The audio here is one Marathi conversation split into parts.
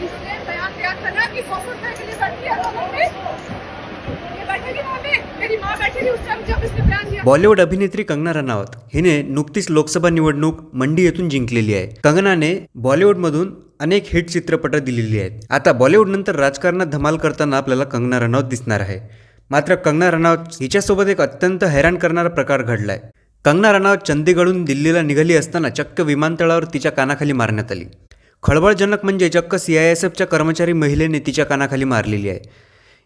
बयान कि के लिए बैठी है लोगों में बॉलिवूड अभिनेत्री कंगना रनावत हिने नुकतीच लोकसभा निवडणूक मंडी येथून जिंकलेली आहे. कंगनाने बॉलिवूडमधून अनेक हिट चित्रपटं दिलेली आहेत. आता बॉलिवूड नंतर राजकारणात धमाल करताना आपल्याला कंगना रनावत दिसणार आहे. मात्र कंगना रनावत हिच्यासोबत एक अत्यंत हैराण करणारा प्रकार घडलाय. कंगना रनावत चंदीगडहून दिल्लीला निघाली असताना चक्क विमानतळावर तिच्या कानाखाली मारण्यात आली. खळबळजनक म्हणजे चक्क सी आय एस एफच्या कर्मचारी महिलेने तिच्या कानाखाली मारलेली आहे.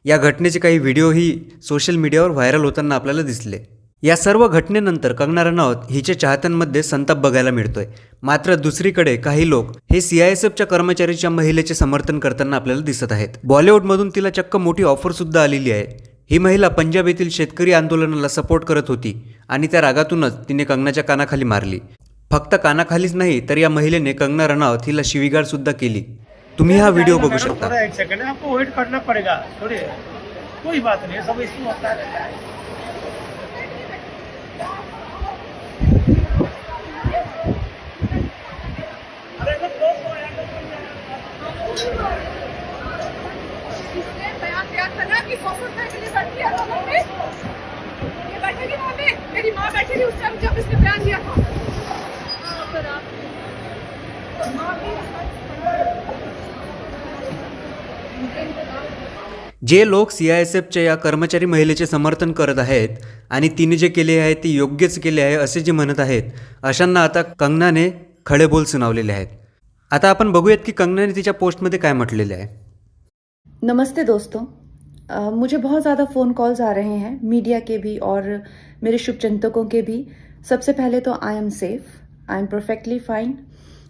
या घटनेचे काही व्हिडिओही सोशल मीडियावर व्हायरल होताना आपल्याला दिसले. या सर्व घटनेनंतर कंगना रनौत हिच्या चाहत्यांमध्ये संताप बघायला मिळतोय. मात्र दुसरीकडे काही लोक हे सी आय एस एफच्या कर्मचारीच्या महिलेचे समर्थन करताना आपल्याला दिसत आहेत. बॉलिवूडमधून तिला चक्क मोठी ऑफर सुद्धा आलेली आहे. ही महिला पंजाब येथील शेतकरी आंदोलनाला सपोर्ट करत होती आणि त्या रागातूनच तिने कंगनाच्या कानाखाली मारली. फक्त कानाखालीच नाही तर या महिलेने कंगना रनावत हिला शिवीगाळ सुद्धा केली. तुम्ही हा व्हिडिओ बघू शकता. एक सेकंड आपको वेट करना पड़ेगा. थोड़ी कोई बात नहीं सब होता है मेरी माँ बैठी थी उस टाइम जब इसने बयान दिया था। जे लोक सी आय एस एफच्या या कर्मचारी महिलेचे समर्थन करत आहेत आणि तिने जे केले आहे ते योग्यच केले आहे असे जे म्हणत आहेत अशांना आता कंगनाने खडे बोल सुनावलेले आहेत. आता आपण बघूयात की कंगनाने तिच्या पोस्टमध्ये काय म्हटलेले आहे. नमस्ते दोस्तों. मुझे बहुत ज़्यादा फ़ोन कॉल्स आ रहे हैं मीडिया के भी और मेरे शुभचिंतकों के भी। सबसे पहले तो I am safe I am perfectly fine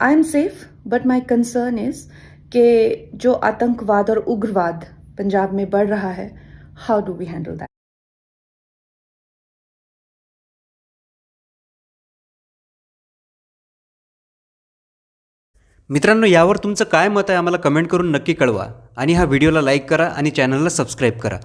I am safe but my concern is कि जो आतंकवाद और उग्रवाद पंजाब में बढ़ रहा है how do we handle that मित्रांनो यावर तुमचं काय मत आहे आम्हाला कमेंट करून नक्की कळवा. आणि हा व्हिडिओला लाईक करा आणि चॅनलला सबस्क्राईब करा.